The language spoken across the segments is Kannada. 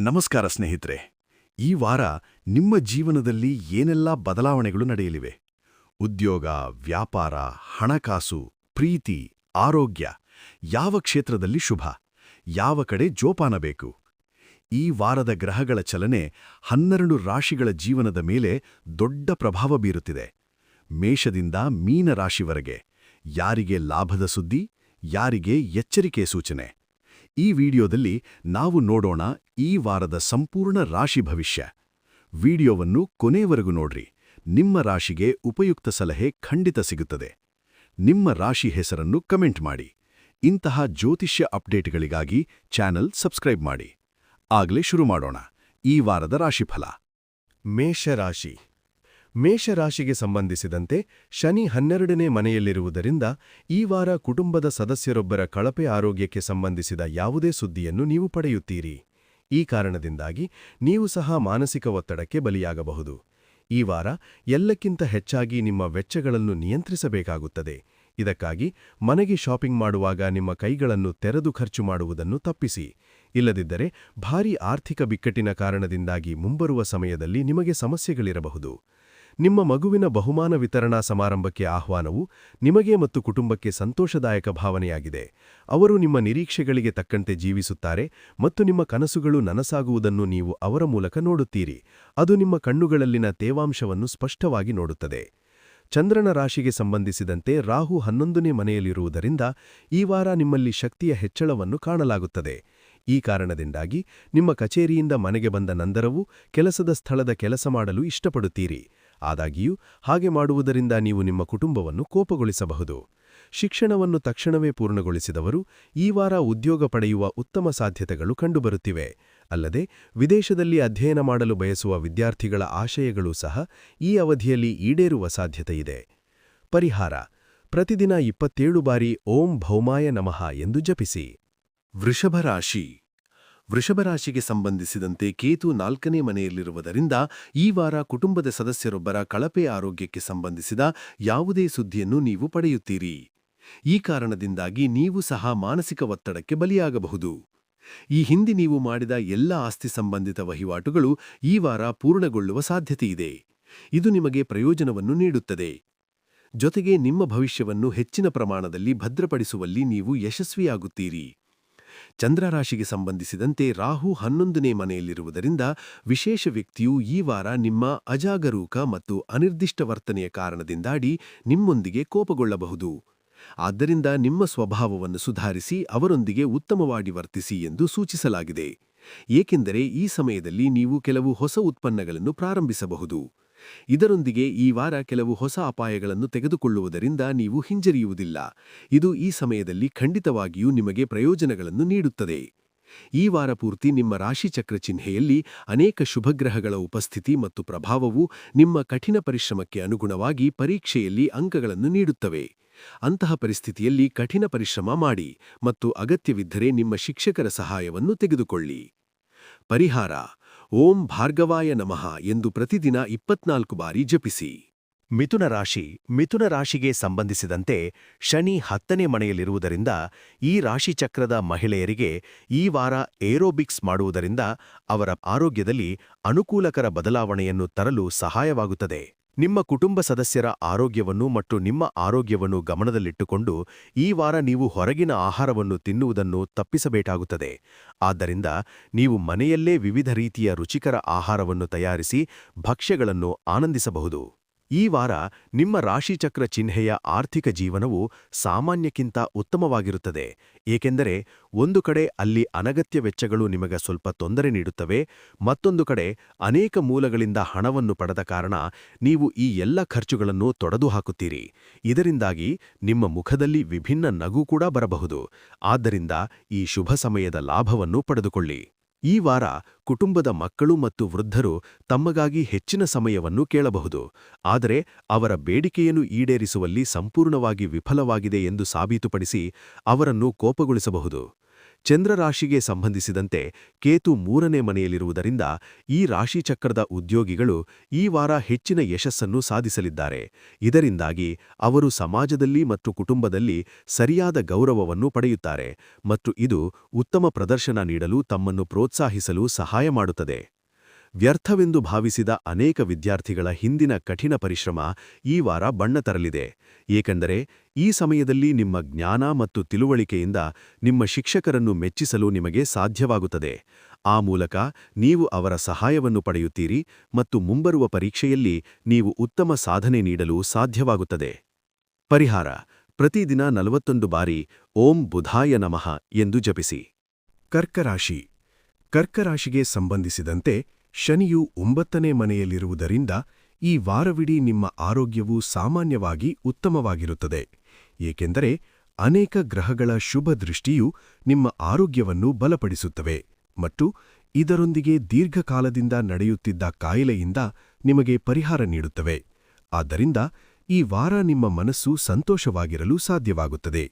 ನಮಸ್ಕಾರ ಸ್ನೇಹಿತರೆ. ಈ ವಾರ ನಿಮ್ಮ ಜೀವನದಲ್ಲಿ ಏನೆಲ್ಲ ಬದಲಾವಣೆಗಳು ನಡೆಯಲಿವೆ? ಉದ್ಯೋಗ, ವ್ಯಾಪಾರ, ಹಣಕಾಸು, ಪ್ರೀತಿ, ಆರೋಗ್ಯ, ಯಾವ ಕ್ಷೇತ್ರದಲ್ಲಿ ಶುಭ? ಯಾವ ಕಡೆ ಜೋಪಾನ ಬೇಕು? ಈ ವಾರದ ಗ್ರಹಗಳ ಚಲನೆ ಹನ್ನೆರಡು ರಾಶಿಗಳ ಜೀವನದ ಮೇಲೆ ದೊಡ್ಡ ಪ್ರಭಾವ ಬೀರುತ್ತಿದೆ. ಮೇಷದಿಂದ ಮೀನ ರಾಶಿವರೆಗೆ ಯಾರಿಗೆ ಲಾಭದ ಸುದ್ದಿ, ಯಾರಿಗೆ ಎಚ್ಚರಿಕೆ ಸೂಚನೆ? ಈ ವಿಡಿಯೋದಲ್ಲಿ ನಾವು ನೋಡೋಣ ಈ ವಾರದ ಸಂಪೂರ್ಣ ರಾಶಿ ಭವಿಷ್ಯ. ವಿಡಿಯೋವನ್ನು ಕೊನೆಯವರೆಗೂ ನೋಡ್ರಿ. ನಿಮ್ಮ ರಾಶಿಗೆ ಉಪಯುಕ್ತ ಸಲಹೆ ಖಂಡಿತ ಸಿಗುತ್ತದೆ. ನಿಮ್ಮ ರಾಶಿ ಹೆಸರನ್ನು ಕಮೆಂಟ್ ಮಾಡಿ. ಇಂತಹ ಜ್ಯೋತಿಷ್ಯ ಅಪ್ಡೇಟ್ಗಳಿಗಾಗಿ ಚಾನೆಲ್ ಸಬ್ಸ್ಕ್ರೈಬ್ ಮಾಡಿ. ಆಗ್ಲೇ ಶುರು ಮಾಡೋಣ. ಈ ವಾರದ ರಾಶಿಫಲ. ಮೇಷರಾಶಿ. ಮೇಷರಾಶಿಗೆ ಸಂಬಂಧಿಸಿದಂತೆ ಶನಿ ಹನ್ನೆರಡನೇ ಮನೆಯಲ್ಲಿರುವುದರಿಂದ ಈ ವಾರ ಕುಟುಂಬದ ಸದಸ್ಯರೊಬ್ಬರ ಕಳಪೆ ಆರೋಗ್ಯಕ್ಕೆ ಸಂಬಂಧಿಸಿದ ಯಾವುದೇ ಸುದ್ದಿಯನ್ನು ನೀವು ಪಡೆಯುತ್ತೀರಿ. ಈ ಕಾರಣದಿಂದಾಗಿ ನೀವು ಸಹ ಮಾನಸಿಕ ಒತ್ತಡಕ್ಕೆ ಬಲಿಯಾಗಬಹುದು. ಈ ವಾರ ಎಲ್ಲಕ್ಕಿಂತ ಹೆಚ್ಚಾಗಿ ನಿಮ್ಮ ವೆಚ್ಚಗಳನ್ನು ನಿಯಂತ್ರಿಸಬೇಕಾಗುತ್ತದೆ. ಇದಕ್ಕಾಗಿ ಮನೆಗೆ ಶಾಪಿಂಗ್ ಮಾಡುವಾಗ ನಿಮ್ಮ ಕೈಗಳನ್ನು ತೆರೆದು ಖರ್ಚು ಮಾಡುವುದನ್ನು ತಪ್ಪಿಸಿ. ಇಲ್ಲದಿದ್ದರೆ ಭಾರೀ ಆರ್ಥಿಕ ಬಿಕ್ಕಟ್ಟಿನ ಕಾರಣದಿಂದಾಗಿ ಮುಂಬರುವ ಸಮಯದಲ್ಲಿ ನಿಮಗೆ ಸಮಸ್ಯೆಗಳಿರಬಹುದು. ನಿಮ್ಮ ಮಗುವಿನ ಬಹುಮಾನ ವಿತರಣಾ ಸಮಾರಂಭಕ್ಕೆ ಆಹ್ವಾನವು ನಿಮಗೆ ಮತ್ತು ಕುಟುಂಬಕ್ಕೆ ಸಂತೋಷದಾಯಕ ಭಾವನೆಯಾಗಿದೆ. ಅವರು ನಿಮ್ಮ ನಿರೀಕ್ಷೆಗಳಿಗೆ ತಕ್ಕಂತೆ ಜೀವಿಸುತ್ತಾರೆ ಮತ್ತು ನಿಮ್ಮ ಕನಸುಗಳು ನನಸಾಗುವುದನ್ನು ನೀವು ಅವರ ಮೂಲಕ ನೋಡುತ್ತೀರಿ. ಅದು ನಿಮ್ಮ ಕಣ್ಣುಗಳಲ್ಲಿನ ತೇವಾಂಶವನ್ನು ಸ್ಪಷ್ಟವಾಗಿ ನೋಡುತ್ತದೆ. ಚಂದ್ರನ ರಾಶಿಗೆ ಸಂಬಂಧಿಸಿದಂತೆ ರಾಹು ಹನ್ನೊಂದನೇ ಮನೆಯಲ್ಲಿರುವುದರಿಂದ ಈ ವಾರ ನಿಮ್ಮಲ್ಲಿ ಶಕ್ತಿಯ ಹೆಚ್ಚಳವನ್ನು ಕಾಣಲಾಗುತ್ತದೆ. ಈ ಕಾರಣದಿಂದಾಗಿ ನಿಮ್ಮ ಕಚೇರಿಯಿಂದ ಮನೆಗೆ ಬಂದ ನಂತರವೂ ಕೆಲಸದ ಸ್ಥಳದ ಕೆಲಸ ಮಾಡಲು ಇಷ್ಟಪಡುತ್ತೀರಿ. ಆದಾಗ್ಯೂ ಹಾಗೆ ಮಾಡುವುದರಿಂದ ನೀವು ನಿಮ್ಮ ಕುಟುಂಬವನ್ನು ಕೋಪಗೊಳಿಸಬಹುದು. ಶಿಕ್ಷಣವನ್ನು ತಕ್ಷಣವೇ ಪೂರ್ಣಗೊಳಿಸಿದವರು ಈ ವಾರ ಉದ್ಯೋಗ ಪಡೆಯುವ ಉತ್ತಮ ಸಾಧ್ಯತೆಗಳು ಕಂಡುಬರುತ್ತಿವೆ. ಅಲ್ಲದೆ ವಿದೇಶದಲ್ಲಿ ಅಧ್ಯಯನ ಮಾಡಲು ಬಯಸುವ ವಿದ್ಯಾರ್ಥಿಗಳ ಆಶಯಗಳೂ ಸಹ ಈ ಅವಧಿಯಲ್ಲಿ ಈಡೇರುವ ಸಾಧ್ಯತೆಯಿದೆ ಪರಿಹಾರ, ಪ್ರತಿದಿನ ಇಪ್ಪತ್ತೇಳು ಬಾರಿ ಓಂ ಭೌಮಾಯ ನಮಃ ಎಂದು ಜಪಿಸಿ. ವೃಷಭ ರಾಶಿ ವೃಷಭರಾಶಿಗೆ ಸಂಬಂಧಿಸಿದಂತೆ ಕೇತು ನಾಲ್ಕನೇ ಮನೆಯಲ್ಲಿರುವುದರಿಂದ ಈ ವಾರ ಕುಟುಂಬದ ಸದಸ್ಯರೊಬ್ಬರ ಕಳಪೆ ಆರೋಗ್ಯಕ್ಕೆ ಸಂಬಂಧಿಸಿದ ಯಾವುದೇ ಸುದ್ದಿಯನ್ನು ನೀವು ಪಡೆಯುತ್ತೀರಿ. ಈ ಕಾರಣದಿಂದಾಗಿ ನೀವು ಸಹ ಮಾನಸಿಕ ಒತ್ತಡಕ್ಕೆ ಬಲಿಯಾಗಬಹುದು. ಈ ಹಿಂದೆ ನೀವು ಮಾಡಿದ ಎಲ್ಲ ಆಸ್ತಿ ಸಂಬಂಧಿತ ವಹಿವಾಟುಗಳು ಈ ವಾರ ಪೂರ್ಣಗೊಳ್ಳುವ ಸಾಧ್ಯತೆಯಿದೆ ಇದು ನಿಮಗೆ ಪ್ರಯೋಜನವನ್ನು ನೀಡುತ್ತದೆ. ಜೊತೆಗೆ ನಿಮ್ಮ ಭವಿಷ್ಯವನ್ನು ಹೆಚ್ಚಿನ ಪ್ರಮಾಣದಲ್ಲಿ ಭದ್ರಪಡಿಸುವಲ್ಲಿ ನೀವು ಯಶಸ್ವಿಯಾಗುತ್ತೀರಿ. ಚಂದ್ರರಾಶಿಗೆ ಸಂಬಂಧಿಸಿದಂತೆ ರಾಹು ಹನ್ನೊಂದನೇ ಮನೆಯಲ್ಲಿರುವುದರಿಂದ ವಿಶೇಷ ವ್ಯಕ್ತಿಯು ಈ ವಾರ ನಿಮ್ಮ ಅಜಾಗರೂಕ ಮತ್ತು ಅನಿರ್ದಿಷ್ಟ ವರ್ತನೆಯ ಕಾರಣದಿಂದಾಡಿ ನಿಮ್ಮೊಂದಿಗೆ ಕೋಪಗೊಳ್ಳಬಹುದು. ಆದ್ದರಿಂದ ನಿಮ್ಮ ಸ್ವಭಾವವನ್ನು ಸುಧಾರಿಸಿ ಅವರೊಂದಿಗೆ ಉತ್ತಮವಾಗಿ ವರ್ತಿಸಿ ಎಂದು ಸೂಚಿಸಲಾಗಿದೆ. ಏಕೆಂದರೆ ಈ ಸಮಯದಲ್ಲಿ ನೀವು ಕೆಲವು ಹೊಸ ಉತ್ಪನ್ನಗಳನ್ನು ಪ್ರಾರಂಭಿಸಬಹುದು. ಇದರೊಂದಿಗೆ ಈ ವಾರ ಕೆಲವು ಹೊಸ ಅಪಾಯಗಳನ್ನು ತೆಗೆದುಕೊಳ್ಳುವುದರಿಂದ ನೀವು ಹಿಂಜರಿಯುವುದಿಲ್ಲ. ಇದು ಈ ಸಮಯದಲ್ಲಿ ಖಂಡಿತವಾಗಿಯೂ ನಿಮಗೆ ಪ್ರಯೋಜನಗಳನ್ನು ನೀಡುತ್ತದೆ. ಈ ವಾರ ಪೂರ್ತಿ ನಿಮ್ಮ ರಾಶಿಚಕ್ರ ಚಿಹ್ನೆಯಲ್ಲಿ ಅನೇಕ ಶುಭಗ್ರಹಗಳ ಉಪಸ್ಥಿತಿ ಮತ್ತು ಪ್ರಭಾವವು ನಿಮ್ಮ ಕಠಿಣ ಪರಿಶ್ರಮಕ್ಕೆ ಅನುಗುಣವಾಗಿ ಪರೀಕ್ಷೆಯಲ್ಲಿ ಅಂಕಗಳನ್ನು ನೀಡುತ್ತವೆ. ಅಂತಹ ಪರಿಸ್ಥಿತಿಯಲ್ಲಿ ಕಠಿಣ ಪರಿಶ್ರಮ ಮಾಡಿ ಮತ್ತು ಅಗತ್ಯವಿದ್ದರೆ ನಿಮ್ಮ ಶಿಕ್ಷಕರ ಸಹಾಯವನ್ನು ತೆಗೆದುಕೊಳ್ಳಿ. ಪರಿಹಾರ. ಓಂ ಭಾರ್ಗವಾಯ ನಮಃ ಎಂದು ಪ್ರತಿದಿನ ಇಪ್ಪತ್ನಾಲ್ಕು ಬಾರಿ ಜಪಿಸಿ. ಮಿಥುನ ರಾಶಿ, ಮಿಥುನ ರಾಶಿಗೆ ಸಂಬಂಧಿಸಿದಂತೆ ಶನಿ ಹತ್ತನೇ ಮನೆಯಲ್ಲಿರುವುದರಿಂದ ಈ ರಾಶಿಚಕ್ರದ ಮಹಿಳೆಯರಿಗೆ ಈ ವಾರ ಏರೋಬಿಕ್ಸ್ ಮಾಡುವುದರಿಂದ ಅವರ ಆರೋಗ್ಯದಲ್ಲಿ ಅನುಕೂಲಕರ ಬದಲಾವಣೆಯನ್ನು ತರಲು ಸಹಾಯವಾಗುತ್ತದೆ. ನಿಮ್ಮ ಕುಟುಂಬ ಸದಸ್ಯರ ಆರೋಗ್ಯವನ್ನು ಮತ್ತು ನಿಮ್ಮ ಆರೋಗ್ಯವನ್ನು ಗಮನದಲ್ಲಿಟ್ಟುಕೊಂಡು ಈ ವಾರ ನೀವು ಹೊರಗಿನ ಆಹಾರವನ್ನು ತಿನ್ನುವುದನ್ನು ತಪ್ಪಿಸಬೇಕಾಗುತ್ತದೆ. ಆದ್ದರಿಂದ ನೀವು ಮನೆಯಲ್ಲೇ ವಿವಿಧ ರೀತಿಯ ರುಚಿಕರ ಆಹಾರವನ್ನು ತಯಾರಿಸಿ ಭಕ್ಷ್ಯಗಳನ್ನು ಆನಂದಿಸಬಹುದು. ಈ ವಾರ ನಿಮ್ಮ ರಾಶಿಚಕ್ರ ಚಿಹ್ನೆಯ ಆರ್ಥಿಕ ಜೀವನವು ಸಾಮಾನ್ಯಕ್ಕಿಂತ ಉತ್ತಮವಾಗಿರುತ್ತದೆ. ಏಕೆಂದರೆ ಒಂದು ಕಡೆ ಅಲ್ಲಿ ಅನಗತ್ಯ ವೆಚ್ಚಗಳು ನಿಮಗೆ ಸ್ವಲ್ಪ ತೊಂದರೆ ನೀಡುತ್ತವೆ, ಮತ್ತೊಂದು ಕಡೆ ಅನೇಕ ಮೂಲಗಳಿಂದ ಹಣವನ್ನು ಪಡೆದ ಕಾರಣ ನೀವು ಈ ಎಲ್ಲ ಖರ್ಚುಗಳನ್ನು ತೊಡೆದು ಹಾಕುತ್ತೀರಿ. ಇದರಿಂದಾಗಿ ನಿಮ್ಮ ಮುಖದಲ್ಲಿ ವಿಭಿನ್ನ ನಗು ಕೂಡ ಬರಬಹುದು. ಆದ್ದರಿಂದ ಈ ಶುಭ ಸಮಯದ ಲಾಭವನ್ನು ಪಡೆದುಕೊಳ್ಳಿ. ಈ ವಾರ ಕುಟುಂಬದ ಮಕ್ಕಳು ಮತ್ತು ವೃದ್ಧರು ತಮ್ಮಗಾಗಿ ಹೆಚ್ಚಿನ ಸಮಯವನ್ನು ಕೇಳಬಹುದು, ಆದರೆ ಅವರ ಬೇಡಿಕೆಯನ್ನು ಈಡೇರಿಸುವಲ್ಲಿ ಸಂಪೂರ್ಣವಾಗಿ ವಿಫಲವಾಗಿದೆ ಎಂದು ಸಾಬೀತುಪಡಿಸಿ ಅವರನ್ನು ಕೋಪಗೊಳಿಸಬಹುದು. ಚಂದ್ರರಾಶಿಗೆ ಸಂಬಂಧಿಸಿದಂತೆ ಕೇತು ಮೂರನೇ ಮನೆಯಲ್ಲಿರುವುದರಿಂದ ಈ ರಾಶಿಚಕ್ರದ ಉದ್ಯೋಗಿಗಳು ಈ ವಾರ ಹೆಚ್ಚಿನ ಯಶಸ್ಸನ್ನು ಸಾಧಿಸಲಿದ್ದಾರೆ. ಇದರಿಂದಾಗಿ ಅವರು ಸಮಾಜದಲ್ಲಿ ಮತ್ತು ಕುಟುಂಬದಲ್ಲಿ ಸರಿಯಾದ ಗೌರವವನ್ನು ಪಡೆಯುತ್ತಾರೆ ಮತ್ತು ಇದು ಉತ್ತಮ ಪ್ರದರ್ಶನ ನೀಡಲು ತಮ್ಮನ್ನು ಪ್ರೋತ್ಸಾಹಿಸಲು ಸಹಾಯ ಮಾಡುತ್ತದೆ. ವ್ಯರ್ಥವೆಂದು ಭಾವಿಸಿದ ಅನೇಕ ವಿದ್ಯಾರ್ಥಿಗಳ ಹಿಂದಿನ ಕಠಿಣ ಪರಿಶ್ರಮ ಈ ವಾರ ಬಣ್ಣ ತರಲಿದೆ. ಏಕೆಂದರೆ ಈ ಸಮಯದಲ್ಲಿ ನಿಮ್ಮ ಜ್ಞಾನ ಮತ್ತು ತಿಳುವಳಿಕೆಯಿಂದ ನಿಮ್ಮ ಶಿಕ್ಷಕರನ್ನು ಮೆಚ್ಚಿಸಲು ನಿಮಗೆ ಸಾಧ್ಯವಾಗುತ್ತದೆ. ಆ ಮೂಲಕ ನೀವು ಅವರ ಸಹಾಯವನ್ನು ಪಡೆಯುತ್ತೀರಿ ಮತ್ತು ಮುಂಬರುವ ಪರೀಕ್ಷೆಯಲ್ಲಿ ನೀವು ಉತ್ತಮ ಸಾಧನೆ ನೀಡಲು ಸಾಧ್ಯವಾಗುತ್ತದೆ. ಪರಿಹಾರ, ಪ್ರತಿದಿನ ನಲವತ್ತೊಂದು ಬಾರಿ ಓಂ ಬುಧಾಯ ನಮಃ ಎಂದು ಜಪಿಸಿ. ಕರ್ಕರಾಶಿ, ಕರ್ಕರಾಶಿಗೆ ಸಂಬಂಧಿಸಿದಂತೆ ಶನಿಯು ಒಂಬತ್ತನೇ ಮನೆಯಲ್ಲಿರುವುದರಿಂದ ಈ ವಾರವಿಡೀ ನಿಮ್ಮ ಆರೋಗ್ಯವು ಸಾಮಾನ್ಯವಾಗಿ ಉತ್ತಮವಾಗಿರುತ್ತದೆ. ಏಕೆಂದರೆ ಅನೇಕ ಗ್ರಹಗಳ ಶುಭ ದೃಷ್ಟಿಯು ನಿಮ್ಮ ಆರೋಗ್ಯವನ್ನು ಬಲಪಡಿಸುತ್ತವೆ ಮತ್ತು ಇದರೊಂದಿಗೆ ದೀರ್ಘಕಾಲದಿಂದ ನಡೆಯುತ್ತಿದ್ದ ಕಾಯಿಲೆಯಿಂದ ನಿಮಗೆ ಪರಿಹಾರ ನೀಡುತ್ತವೆ. ಆದ್ದರಿಂದ ಈ ವಾರ ನಿಮ್ಮ ಮನಸ್ಸು ಸಂತೋಷವಾಗಿರಲು ಸಾಧ್ಯವಾಗುತ್ತದೆ.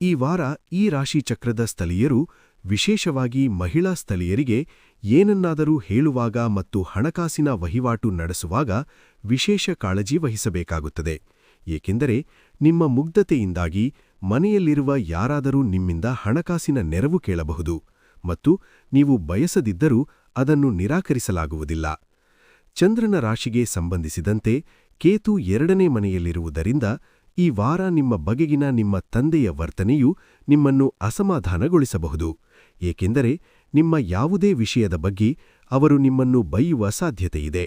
ಈ ವಾರ ಈ ರಾಶಿಚಕ್ರದ ಸ್ಥಳೀಯರು, ವಿಶೇಷವಾಗಿ ಮಹಿಳಾ ಸ್ಥಳೀಯರಿಗೆ ಏನನ್ನಾದರೂ ಹೇಳುವಾಗ ಮತ್ತು ಹಣಕಾಸಿನ ವಹಿವಾಟು ನಡೆಸುವಾಗ ವಿಶೇಷ ಕಾಳಜಿ ವಹಿಸಬೇಕಾಗುತ್ತದೆ. ಏಕೆಂದರೆ ನಿಮ್ಮ ಮುಗ್ಧತೆಯಿಂದಾಗಿ ಮನೆಯಲ್ಲಿರುವ ಯಾರಾದರೂ ನಿಮ್ಮಿಂದ ಹಣಕಾಸಿನ ನೆರವು ಕೇಳಬಹುದು ಮತ್ತು ನೀವು ಬಯಸದಿದ್ದರೂ ಅದನ್ನು ನಿರಾಕರಿಸಲಾಗುವುದಿಲ್ಲ. ಚಂದ್ರನ ರಾಶಿಗೆ ಸಂಬಂಧಿಸಿದಂತೆ ಕೇತು ಎರಡನೇ ಮನೆಯಲ್ಲಿರುವುದರಿಂದ ಈ ವಾರ ನಿಮ್ಮ ಬಗೆಗಿನ ನಿಮ್ಮ ತಂದೆಯ ವರ್ತನೆಯು ನಿಮ್ಮನ್ನು ಅಸಮಾಧಾನಗೊಳಿಸಬಹುದು. ಏಕೆಂದರೆ ನಿಮ್ಮ ಯಾವುದೇ ವಿಷಯದ ಬಗ್ಗೆ ಅವರು ನಿಮ್ಮನ್ನು ಬೈಯುವ ಸಾಧ್ಯತೆಯಿದೆ.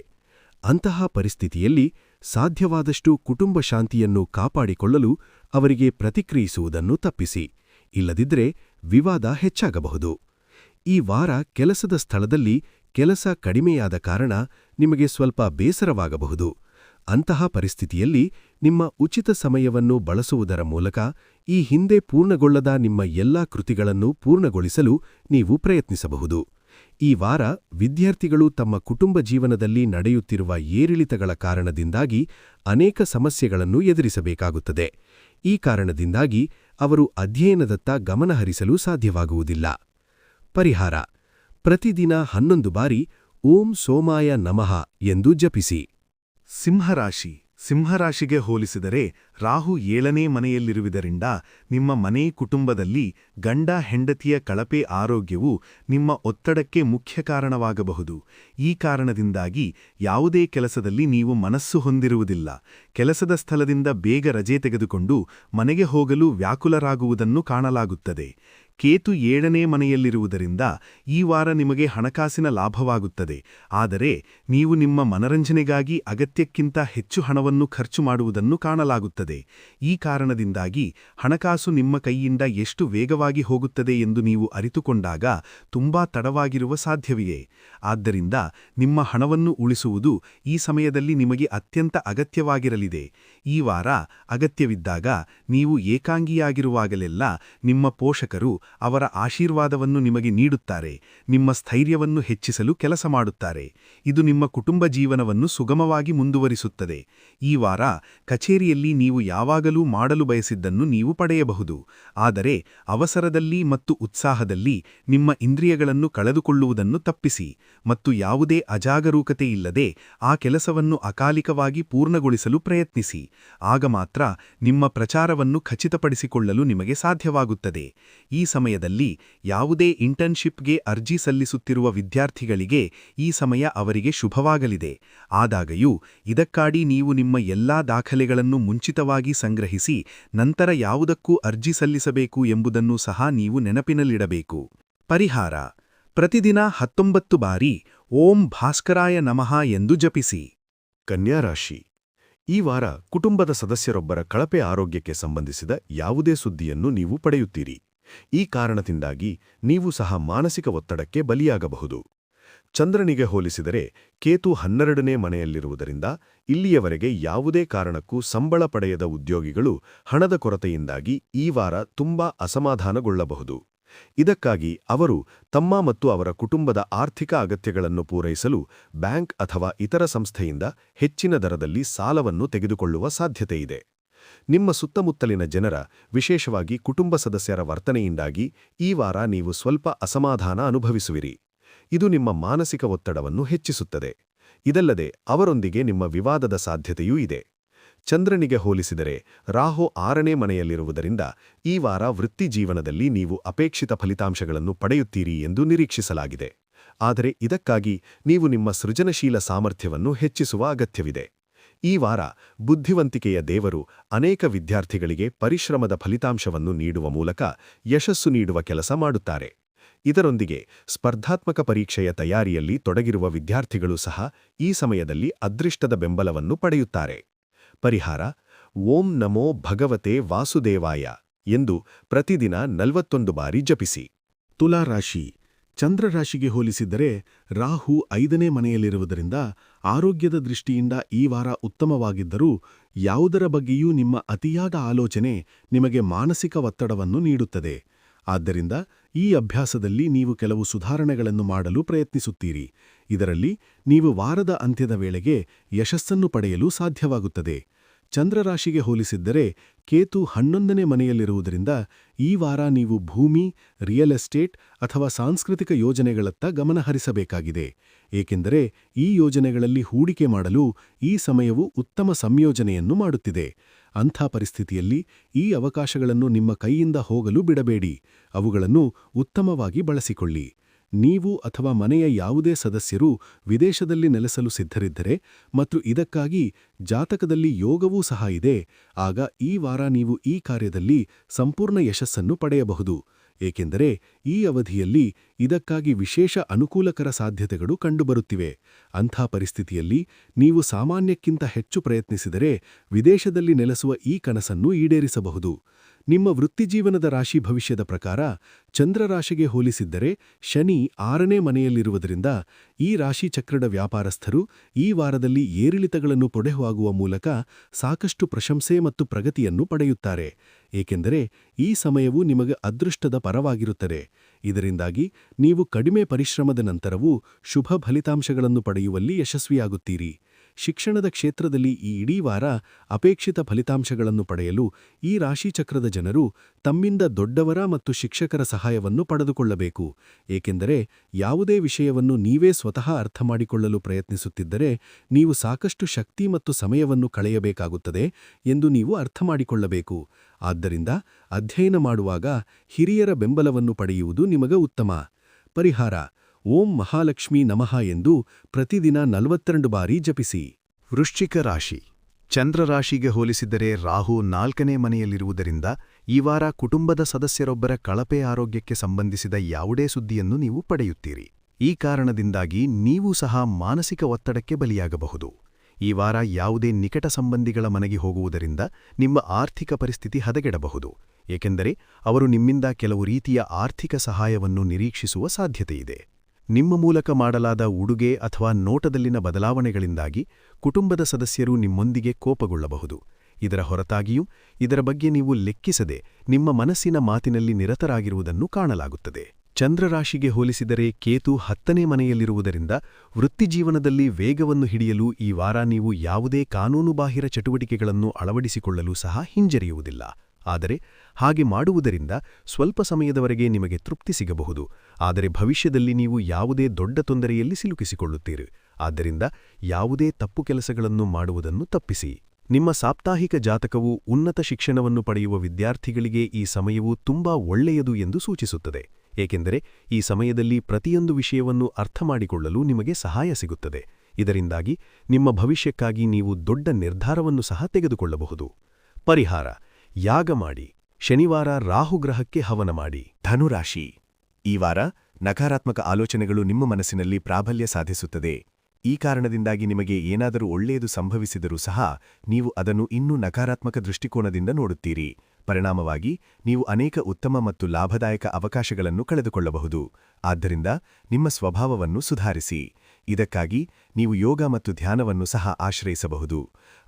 ಅಂತಹ ಪರಿಸ್ಥಿತಿಯಲ್ಲಿ ಸಾಧ್ಯವಾದಷ್ಟು ಕುಟುಂಬ ಶಾಂತಿಯನ್ನು ಕಾಪಾಡಿಕೊಳ್ಳಲು ಅವರಿಗೆ ಪ್ರತಿಕ್ರಿಯಿಸುವುದನ್ನು ತಪ್ಪಿಸಿ ಇಲ್ಲದಿದ್ದರೆ ವಿವಾದ ಹೆಚ್ಚಾಗಬಹುದು. ಈ ವಾರ ಕೆಲಸದ ಸ್ಥಳದಲ್ಲಿ ಕೆಲಸ ಕಡಿಮೆಯಾದ ಕಾರಣ ನಿಮಗೆ ಸ್ವಲ್ಪ ಬೇಸರವಾಗಬಹುದು. ಅಂತಹ ಪರಿಸ್ಥಿತಿಯಲ್ಲಿ ನಿಮ್ಮ ಉಚಿತ ಸಮಯವನ್ನು ಬಳಸುವುದರ ಮೂಲಕ ಈ ಹಿಂದೆ ಪೂರ್ಣಗೊಳ್ಳದ ನಿಮ್ಮ ಎಲ್ಲಾ ಕೃತಿಗಳನ್ನು ಪೂರ್ಣಗೊಳಿಸಲು ನೀವು ಪ್ರಯತ್ನಿಸಬಹುದು. ಈ ವಾರ ವಿದ್ಯಾರ್ಥಿಗಳು ತಮ್ಮ ಕುಟುಂಬ ಜೀವನದಲ್ಲಿ ನಡೆಯುತ್ತಿರುವ ಏರಿಳಿತಗಳ ಕಾರಣದಿಂದಾಗಿ ಅನೇಕ ಸಮಸ್ಯೆಗಳನ್ನು ಎದುರಿಸಬೇಕಾಗುತ್ತದೆ. ಈ ಕಾರಣದಿಂದಾಗಿ ಅವರು ಅಧ್ಯಯನದತ್ತ ಗಮನಹರಿಸಲು ಸಾಧ್ಯವಾಗುವುದಿಲ್ಲ. ಪರಿಹಾರ, ಪ್ರತಿದಿನ ಹನ್ನೊಂದು ಬಾರಿ ಓಂ ಸೋಮಾಯ ನಮಃ ಎಂದು ಜಪಿಸಿ. ಸಿಂಹರಾಶಿ ಸಿಂಹರಾಶಿಗೆ ಹೋಲಿಸಿದರೆ ರಾಹು ಏಳನೇ ಮನೆಯಲ್ಲಿರುವುದರಿಂದ ನಿಮ್ಮ ಮನೆ ಕುಟುಂಬದಲ್ಲಿ ಗಂಡ ಹೆಂಡತಿಯ ಕಳಪೆ ಆರೋಗ್ಯವು ನಿಮ್ಮ ಒತ್ತಡಕ್ಕೆ ಮುಖ್ಯ ಕಾರಣವಾಗಬಹುದು. ಈ ಕಾರಣದಿಂದಾಗಿ ಯಾವುದೇ ಕೆಲಸದಲ್ಲಿ ನೀವು ಮನಸ್ಸು ಹೊಂದಿರುವುದಿಲ್ಲ. ಕೆಲಸದ ಸ್ಥಳದಿಂದ ಬೇಗ ರಜೆ ತೆಗೆದುಕೊಂಡು ಮನೆಗೆ ಹೋಗಲು ವ್ಯಾಕುಲರಾಗುವುದನ್ನು ಕಾಣಲಾಗುತ್ತದೆ. ಕೇತು ಏಳನೇ ಮನೆಯಲ್ಲಿರುವುದರಿಂದ ಈ ವಾರ ನಿಮಗೆ ಹಣಕಾಸಿನ ಲಾಭವಾಗುತ್ತದೆ. ಆದರೆ ನೀವು ನಿಮ್ಮ ಮನರಂಜನೆಗಾಗಿ ಅಗತ್ಯಕ್ಕಿಂತ ಹೆಚ್ಚು ಹಣವನ್ನು ಖರ್ಚು ಮಾಡುವುದನ್ನು ಕಾಣಲಾಗುತ್ತದೆ. ಈ ಕಾರಣದಿಂದಾಗಿ ಹಣಕಾಸು ನಿಮ್ಮ ಕೈಯಿಂದ ಎಷ್ಟು ವೇಗವಾಗಿ ಹೋಗುತ್ತದೆ ಎಂದು ನೀವು ಅರಿತುಕೊಂಡಾಗ ತುಂಬಾ ತಡವಾಗಿರುವ ಸಾಧ್ಯವಿದೆ. ಆದ್ದರಿಂದ ನಿಮ್ಮ ಹಣವನ್ನು ಉಳಿಸುವುದು ಈ ಸಮಯದಲ್ಲಿ ನಿಮಗೆ ಅತ್ಯಂತ ಅಗತ್ಯವಾಗಿರಲಿದೆ. ಈ ವಾರ ಅಗತ್ಯವಿದ್ದಾಗ ನೀವು ಏಕಾಂಗಿಯಾಗಿರುವಾಗಲೆಲ್ಲ ನಿಮ್ಮ ಪೋಷಕರು ಅವರ ಆಶೀರ್ವಾದವನ್ನು ನಿಮಗೆ ನೀಡುತ್ತಾರೆ, ನಿಮ್ಮ ಸ್ಥೈರ್ಯವನ್ನು ಹೆಚ್ಚಿಸಲು ಕೆಲಸ ಮಾಡುತ್ತಾರೆ. ಇದು ನಿಮ್ಮ ಕುಟುಂಬ ಜೀವನವನ್ನು ಸುಗಮವಾಗಿ ಮುಂದುವರಿಸುತ್ತದೆ. ಈ ವಾರ ಕಚೇರಿಯಲ್ಲಿ ನೀವು ಯಾವಾಗಲೂ ಮಾಡಲು ಬಯಸಿದ್ದನ್ನು ನೀವು ಪಡೆಯಬಹುದು. ಆದರೆ ಅವಸರದಲ್ಲಿ ಮತ್ತು ಉತ್ಸಾಹದಲ್ಲಿ ನಿಮ್ಮ ಇಂದ್ರಿಯಗಳನ್ನು ಕಳೆದುಕೊಳ್ಳುವುದನ್ನು ತಪ್ಪಿಸಿ ಮತ್ತು ಯಾವುದೇ ಅಜಾಗರೂಕತೆಯಿಲ್ಲದೆ ಆ ಕೆಲಸವನ್ನು ಅಕಾಲಿಕವಾಗಿ ಪೂರ್ಣಗೊಳಿಸಲು ಪ್ರಯತ್ನಿಸಿ. ಆಗ ಮಾತ್ರ ನಿಮ್ಮ ಪ್ರಚಾರವನ್ನು ಖಚಿತಪಡಿಸಿಕೊಳ್ಳಲು ನಿಮಗೆ ಸಾಧ್ಯವಾಗುತ್ತದೆ. ಈ ಸಮಯದಲ್ಲಿ ಯಾವುದೇ ಇಂಟರ್ನ್ಶಿಪ್ಗೆ ಅರ್ಜಿ ಸಲ್ಲಿಸುತ್ತಿರುವ ವಿದ್ಯಾರ್ಥಿಗಳಿಗೆ ಈ ಸಮಯ ಅವರಿಗೆ ಶುಭವಾಗಲಿದೆ. ಆದಾಗ್ಯೂ, ಇದಕ್ಕಾಗಿ ನೀವು ನಿಮ್ಮ ಎಲ್ಲಾ ದಾಖಲೆಗಳನ್ನು ಮುಂಚಿತವಾಗಿ ಸಂಗ್ರಹಿಸಿ, ನಂತರ ಯಾವುದಕ್ಕೂ ಅರ್ಜಿ ಸಲ್ಲಿಸಬೇಕು ಎಂಬುದನ್ನು ಸಹ ನೀವು ನೆನಪಿನಲ್ಲಿಡಬೇಕು. ಪರಿಹಾರ, ಪ್ರತಿದಿನ ಹತ್ತೊಂಬತ್ತು ಬಾರಿ ಓಂ ಭಾಸ್ಕರಾಯ ನಮಃ ಎಂದು ಜಪಿಸಿ. ಕನ್ಯಾರಾಶಿ ಈ ವಾರ ಕುಟುಂಬದ ಸದಸ್ಯರೊಬ್ಬರ ಕಳಪೆ ಆರೋಗ್ಯಕ್ಕೆ ಸಂಬಂಧಿಸಿದ ಯಾವುದೇ ಸುದ್ದಿಯನ್ನು ನೀವು ಪಡೆಯುತ್ತೀರಿ. ಈ ಕಾರಣದಿಂದಾಗಿ ನೀವು ಸಹ ಮಾನಸಿಕ ಒತ್ತಡಕ್ಕೆ ಬಲಿಯಾಗಬಹುದು. ಚಂದ್ರನಿಗೆ ಹೋಲಿಸಿದರೆ ಕೇತು ಹನ್ನೆರಡನೇ ಮನೆಯಲ್ಲಿರುವುದರಿಂದ ಇಲ್ಲಿಯವರೆಗೆ ಯಾವುದೇ ಕಾರಣಕ್ಕೂ ಸಂಬಳ ಪಡೆಯದ ಉದ್ಯೋಗಿಗಳು ಹಣದ ಕೊರತೆಯಿಂದಾಗಿ ಈ ವಾರ ತುಂಬಾ ಅಸಮಾಧಾನಗೊಳ್ಳಬಹುದು. ಇದಕ್ಕಾಗಿ ಅವರು ತಮ್ಮ ಮತ್ತು ಅವರ ಕುಟುಂಬದ ಆರ್ಥಿಕ ಅಗತ್ಯಗಳನ್ನು ಪೂರೈಸಲು ಬ್ಯಾಂಕ್ ಅಥವಾ ಇತರ ಸಂಸ್ಥೆಯಿಂದ ಹೆಚ್ಚಿನ ದರದಲ್ಲಿ ಸಾಲವನ್ನು ತೆಗೆದುಕೊಳ್ಳುವ ಸಾಧ್ಯತೆಯಿದೆ. ನಿಮ್ಮ ಸುತ್ತಮುತ್ತಲಿನ ಜನರ, ವಿಶೇಷವಾಗಿ ಕುಟುಂಬ ಸದಸ್ಯರ ವರ್ತನೆಯಿಂದಾಗಿ ಈ ವಾರ ನೀವು ಸ್ವಲ್ಪ ಅಸಮಾಧಾನ ಅನುಭವಿಸುವಿರಿ. ಇದು ನಿಮ್ಮ ಮಾನಸಿಕ ಒತ್ತಡವನ್ನು ಹೆಚ್ಚಿಸುತ್ತದೆ. ಇದಲ್ಲದೆ ಅವರೊಂದಿಗೆ ನಿಮ್ಮ ವಿವಾದದ ಸಾಧ್ಯತೆಯೂ ಇದೆ. ಚಂದ್ರನಿಗೆ ಹೋಲಿಸಿದರೆ ರಾಹು ಆರನೇ ಮನೆಯಲ್ಲಿರುವುದರಿಂದ ಈ ವಾರ ವೃತ್ತಿ ಜೀವನದಲ್ಲಿ ನೀವು ಅಪೇಕ್ಷಿತ ಫಲಿತಾಂಶಗಳನ್ನು ಪಡೆಯುತ್ತೀರಿ ಎಂದು ನಿರೀಕ್ಷಿಸಲಾಗಿದೆ. ಆದರೆ ಇದಕ್ಕಾಗಿ ನೀವು ನಿಮ್ಮ ಸೃಜನಶೀಲ ಸಾಮರ್ಥ್ಯವನ್ನು ಹೆಚ್ಚಿಸುವ ಅಗತ್ಯವಿದೆ. ಈ ವಾರ ಬುದ್ಧಿವಂತಿಕೆಯ ದೇವರು ಅನೇಕ ವಿದ್ಯಾರ್ಥಿಗಳಿಗೆ ಪರಿಶ್ರಮದ ಫಲಿತಾಂಶವನ್ನು ನೀಡುವ ಮೂಲಕ ಯಶಸ್ಸು ನೀಡುವ ಕೆಲಸ ಮಾಡುತ್ತಾರೆ. ಇದರೊಂದಿಗೆ ಸ್ಪರ್ಧಾತ್ಮಕ ಪರೀಕ್ಷೆಯ ತಯಾರಿಯಲ್ಲಿ ತೊಡಗಿರುವ ವಿದ್ಯಾರ್ಥಿಗಳು ಸಹ ಈ ಸಮಯದಲ್ಲಿ ಅದೃಷ್ಟದ ಬೆಂಬಲವನ್ನು ಪಡೆಯುತ್ತಾರೆ. ಪರಿಹಾರ ಓಂ ನಮೋ ಭಗವತೆ ವಾಸುದೇವಾಯ ಎಂದು ಪ್ರತಿದಿನ ನಲವತ್ತೊಂದು ಬಾರಿ ಜಪಿಸಿ. ತುಲಾ ರಾಶಿ ಚಂದ್ರರಾಶಿಗೆ ಹೋಲಿಸಿದ್ದರೆ ರಾಹು ಐದನೇ ಮನೆಯಲ್ಲಿರುವುದರಿಂದ ಆರೋಗ್ಯದ ದೃಷ್ಟಿಯಿಂದ ಈ ವಾರ ಉತ್ತಮವಾಗಿದ್ದರೂ ಯಾವುದರ ಬಗ್ಗೆಯೂ ನಿಮ್ಮ ಅತಿಯಾದ ಆಲೋಚನೆ ನಿಮಗೆ ಮಾನಸಿಕ ಒತ್ತಡವನ್ನು ನೀಡುತ್ತದೆ. ಆದ್ದರಿಂದ ಈ ಅಭ್ಯಾಸದಲ್ಲಿ ನೀವು ಕೆಲವು ಸುಧಾರಣೆಗಳನ್ನು ಮಾಡಲು ಪ್ರಯತ್ನಿಸುತ್ತೀರಿ. ಇದರಲ್ಲಿ ನೀವು ವಾರದ ಅಂತ್ಯದ ವೇಳೆಗೆ ಯಶಸ್ಸನ್ನು ಪಡೆಯಲು ಸಾಧ್ಯವಾಗುತ್ತದೆ. ಚಂದ್ರರಾಶಿಗೆ ಹೋಲಿಸಿದ್ದರೆ ಕೇತು ಹನ್ನೊಂದನೇ ಮನೆಯಲ್ಲಿರುವುದರಿಂದ ಈ ವಾರ ನೀವು ಭೂಮಿ, ರಿಯಲ್ ಎಸ್ಟೇಟ್ ಅಥವಾ ಸಾಂಸ್ಕೃತಿಕ ಯೋಜನೆಗಳತ್ತ ಗಮನಹರಿಸಬೇಕಾಗಿದೆ ಏಕೆಂದರೆ ಈ ಯೋಜನೆಗಳಲ್ಲಿ ಹೂಡಿಕೆ ಮಾಡಲು ಈ ಸಮಯವು ಉತ್ತಮ ಸಂಯೋಜನೆಯನ್ನು ಮಾಡುತ್ತಿದೆ. ಅಂಥ ಪರಿಸ್ಥಿತಿಯಲ್ಲಿ ಈ ಅವಕಾಶಗಳನ್ನು ನಿಮ್ಮ ಕೈಯಿಂದ ಹೋಗಲು ಬಿಡಬೇಡಿ. ಅವುಗಳನ್ನು ಉತ್ತಮವಾಗಿ ಬಳಸಿಕೊಳ್ಳಿ. ನೀವು ಅಥವಾ ಮನೆಯ ಯಾವುದೇ ಸದಸ್ಯರು ವಿದೇಶದಲ್ಲಿ ನೆಲೆಸಲು ಸಿದ್ಧರಿದ್ದರೆ ಮತ್ತು ಇದಕ್ಕಾಗಿ ಜಾತಕದಲ್ಲಿ ಯೋಗವೂ ಸಹ ಇದೆ, ಆಗ ಈ ವಾರ ನೀವು ಈ ಕಾರ್ಯದಲ್ಲಿ ಸಂಪೂರ್ಣ ಯಶಸ್ಸನ್ನು ಪಡೆಯಬಹುದು, ಏಕೆಂದರೆ ಈ ಅವಧಿಯಲ್ಲಿ ಇದಕ್ಕಾಗಿ ವಿಶೇಷ ಅನುಕೂಲಕರ ಸಾಧ್ಯತೆಗಳು ಕಂಡುಬರುತ್ತಿವೆ. ಅಂಥ ಪರಿಸ್ಥಿತಿಯಲ್ಲಿ ನೀವು ಸಾಮಾನ್ಯಕ್ಕಿಂತ ಹೆಚ್ಚು ಪ್ರಯತ್ನಿಸಿದರೆ ವಿದೇಶದಲ್ಲಿ ನೆಲೆಸುವ ಈ ಕನಸನ್ನು ಈಡೇರಿಸಬಹುದು. ನಿಮ್ಮ ವೃತ್ತಿಜೀವನದ ರಾಶಿ ಭವಿಷ್ಯದ ಪ್ರಕಾರ ಚಂದ್ರರಾಶಿಗೆ ಹೋಲಿಸಿದ್ದರೆ ಶನಿ ಆರನೇ ಮನೆಯಲ್ಲಿರುವುದರಿಂದ ಈ ರಾಶಿ ಚಕ್ರದ ವ್ಯಾಪಾರಸ್ಥರು ಈ ವಾರದಲ್ಲಿ ಏರಿಳಿತಗಳನ್ನು ಪೊಡೆಹುವಾಗುವ ಮೂಲಕ ಸಾಕಷ್ಟು ಪ್ರಶಂಸೆ ಮತ್ತು ಪ್ರಗತಿಯನ್ನು ಪಡೆಯುತ್ತಾರೆ. ಏಕೆಂದರೆ ಈ ಸಮಯವು ನಿಮಗೆ ಅದೃಷ್ಟದ ಪರವಾಗಿರುತ್ತದೆ. ಇದರಿಂದಾಗಿ ನೀವು ಕಡಿಮೆ ಪರಿಶ್ರಮದ ನಂತರವೂ ಶುಭ ಫಲಿತಾಂಶಗಳನ್ನು ಪಡೆಯುವಲ್ಲಿ ಯಶಸ್ವಿಯಾಗುತ್ತೀರಿ. ಶಿಕ್ಷಣದ ಕ್ಷೇತ್ರದಲ್ಲಿ ಈ ಇಡೀ ವಾರ ಅಪೇಕ್ಷಿತ ಫಲಿತಾಂಶಗಳನ್ನು ಪಡೆಯಲು ಈ ರಾಶಿಚಕ್ರದ ಜನರು ತಮ್ಮಿಂದ ದೊಡ್ಡವರ ಮತ್ತು ಶಿಕ್ಷಕರ ಸಹಾಯವನ್ನು ಪಡೆದುಕೊಳ್ಳಬೇಕು. ಏಕೆಂದರೆ ಯಾವುದೇ ವಿಷಯವನ್ನು ನೀವೇ ಸ್ವತಃ ಅರ್ಥಮಾಡಿಕೊಳ್ಳಲು ಪ್ರಯತ್ನಿಸುತ್ತಿದ್ದರೆ ನೀವು ಸಾಕಷ್ಟು ಶಕ್ತಿ ಮತ್ತು ಸಮಯವನ್ನು ಕಳೆಯಬೇಕಾಗುತ್ತದೆ ಎಂದು ನೀವು ಅರ್ಥಮಾಡಿಕೊಳ್ಳಬೇಕು ಆದ್ದರಿಂದ ಅಧ್ಯಯನ ಮಾಡುವಾಗ ಹಿರಿಯರ ಬೆಂಬಲವನ್ನು ಪಡೆಯುವುದು ನಿಮಗೆ ಉತ್ತಮ. ಪರಿಹಾರ ಓಂ ಮಹಾಲಕ್ಷ್ಮಿ ನಮಃ ಎಂದು ಪ್ರತಿದಿನ ನಲವತ್ತೆರಡು ಬಾರಿ ಜಪಿಸಿ. ವೃಶ್ಚಿಕ ರಾಶಿ. ಚಂದ್ರರಾಶಿಗೆ ಹೋಲಿಸಿದರೆ ರಾಹು ನಾಲ್ಕನೇ ಮನೆಯಲ್ಲಿರುವುದರಿಂದ ಈ ವಾರ ಕುಟುಂಬದ ಸದಸ್ಯರೊಬ್ಬರ ಕಳಪೆ ಆರೋಗ್ಯಕ್ಕೆ ಸಂಬಂಧಿಸಿದ ಯಾವುದೇ ಸುದ್ದಿಯನ್ನು ನೀವು ಪಡೆಯುತ್ತೀರಿ. ಈ ಕಾರಣದಿಂದಾಗಿ ನೀವು ಸಹ ಮಾನಸಿಕ ಒತ್ತಡಕ್ಕೆ ಬಲಿಯಾಗಬಹುದು. ಈ ವಾರ ಯಾವುದೇ ನಿಕಟ ಸಂಬಂಧಿಗಳ ಮನೆಗೆ ಹೋಗುವುದರಿಂದ ನಿಮ್ಮ ಆರ್ಥಿಕ ಪರಿಸ್ಥಿತಿ ಹದಗೆಡಬಹುದು. ಏಕೆಂದರೆ ಅವರು ನಿಮ್ಮಿಂದ ಕೆಲವು ರೀತಿಯ ಆರ್ಥಿಕ ಸಹಾಯವನ್ನು ನಿರೀಕ್ಷಿಸುವ ಸಾಧ್ಯತೆಯಿದೆ. ನಿಮ್ಮ ಮೂಲಕ ಮಾಡಲಾದ ಉಡುಗೆ ಅಥವಾ ನೋಟದಲ್ಲಿನ ಬದಲಾವಣೆಗಳಿಂದಾಗಿ ಕುಟುಂಬದ ಸದಸ್ಯರು ನಿಮ್ಮೊಂದಿಗೆ ಕೋಪಗೊಳ್ಳಬಹುದು. ಇದರ ಹೊರತಾಗಿಯೂ, ಇದರ ಬಗ್ಗೆ ನೀವು ಲೆಕ್ಕಿಸದೆ ನಿಮ್ಮ ಮನಸ್ಸಿನ ಮಾತಿನಲ್ಲಿ ನಿರತರಾಗಿರುವುದನ್ನು ಕಾಣಲಾಗುತ್ತದೆ. ಚಂದ್ರರಾಶಿಗೆ ಹೋಲಿಸಿದರೆ ಕೇತು ಹತ್ತನೇ ಮನೆಯಲ್ಲಿರುವುದರಿಂದ ವೃತ್ತಿಜೀವನದಲ್ಲಿ ವೇಗವನ್ನು ಹಿಡಿಯಲು ಈ ವಾರ ನೀವು ಯಾವುದೇ ಕಾನೂನುಬಾಹಿರ ಚಟುವಟಿಕೆಗಳನ್ನು ಅಳವಡಿಸಿಕೊಳ್ಳಲು ಸಹ ಹಿಂಜರಿಯುವುದಿಲ್ಲ. ಆದರೆ, ಹಾಗೆ ಮಾಡುವುದರಿಂದ ಸ್ವಲ್ಪ ಸಮಯದವರೆಗೆ ನಿಮಗೆ ತೃಪ್ತಿ ಸಿಗಬಹುದು. ಆದರೆ ಭವಿಷ್ಯದಲ್ಲಿ ನೀವು ಯಾವುದೇ ದೊಡ್ಡ ತೊಂದರೆಯಲ್ಲಿ ಸಿಲುಕಿಸಿಕೊಳ್ಳುತ್ತೀರಿ. ಆದ್ದರಿಂದ ಯಾವುದೇ ತಪ್ಪು ಕೆಲಸಗಳನ್ನು ಮಾಡುವುದನ್ನು ತಪ್ಪಿಸಿ. ನಿಮ್ಮ ಸಾಪ್ತಾಹಿಕ ಜಾತಕವು ಉನ್ನತ ಶಿಕ್ಷಣವನ್ನು ಪಡೆಯುವ ವಿದ್ಯಾರ್ಥಿಗಳಿಗೆ ಈ ಸಮಯವು ತುಂಬಾ ಒಳ್ಳೆಯದು ಎಂದು ಸೂಚಿಸುತ್ತದೆ. ಏಕೆಂದರೆ ಈ ಸಮಯದಲ್ಲಿ ಪ್ರತಿಯೊಂದು ವಿಷಯವನ್ನು ಅರ್ಥಮಾಡಿಕೊಳ್ಳಲು ನಿಮಗೆ ಸಹಾಯ ಸಿಗುತ್ತದೆ. ಇದರಿಂದಾಗಿ ನಿಮ್ಮ ಭವಿಷ್ಯಕ್ಕಾಗಿ ನೀವು ದೊಡ್ಡ ನಿರ್ಧಾರವನ್ನು ಸಹ ತೆಗೆದುಕೊಳ್ಳಬಹುದು. ಪರಿಹಾರ. ಯಾಗ ಮಾಡಿ. ಶನಿವಾರ ರಾಹುಗ್ರಹಕ್ಕೆ ಹವನ ಮಾಡಿ. ಧನುರಾಶಿ. ಈ ವಾರ ನಕಾರಾತ್ಮಕ ಆಲೋಚನೆಗಳು ನಿಮ್ಮ ಮನಸ್ಸಿನಲ್ಲಿ ಪ್ರಾಬಲ್ಯ ಸಾಧಿಸುತ್ತದೆ. ಈ ಕಾರಣದಿಂದಾಗಿ ನಿಮಗೆ ಏನಾದರೂ ಒಳ್ಳೆಯದು ಸಂಭವಿಸಿದರೂ ಸಹ ನೀವು ಅದನ್ನು ಇನ್ನೂ ನಕಾರಾತ್ಮಕ ದೃಷ್ಟಿಕೋನದಿಂದ ನೋಡುತ್ತೀರಿ. ಪರಿಣಾಮವಾಗಿ, ನೀವು ಅನೇಕ ಉತ್ತಮ ಮತ್ತು ಲಾಭದಾಯಕ ಅವಕಾಶಗಳನ್ನು ಕಳೆದುಕೊಳ್ಳಬಹುದು. ಆದ್ದರಿಂದ ನಿಮ್ಮ ಸ್ವಭಾವವನ್ನು ಸುಧಾರಿಸಿ. ಇದಕ್ಕಾಗಿ ನೀವು ಯೋಗ ಮತ್ತು ಧ್ಯಾನವನ್ನು ಸಹ ಆಶ್ರಯಿಸಬಹುದು.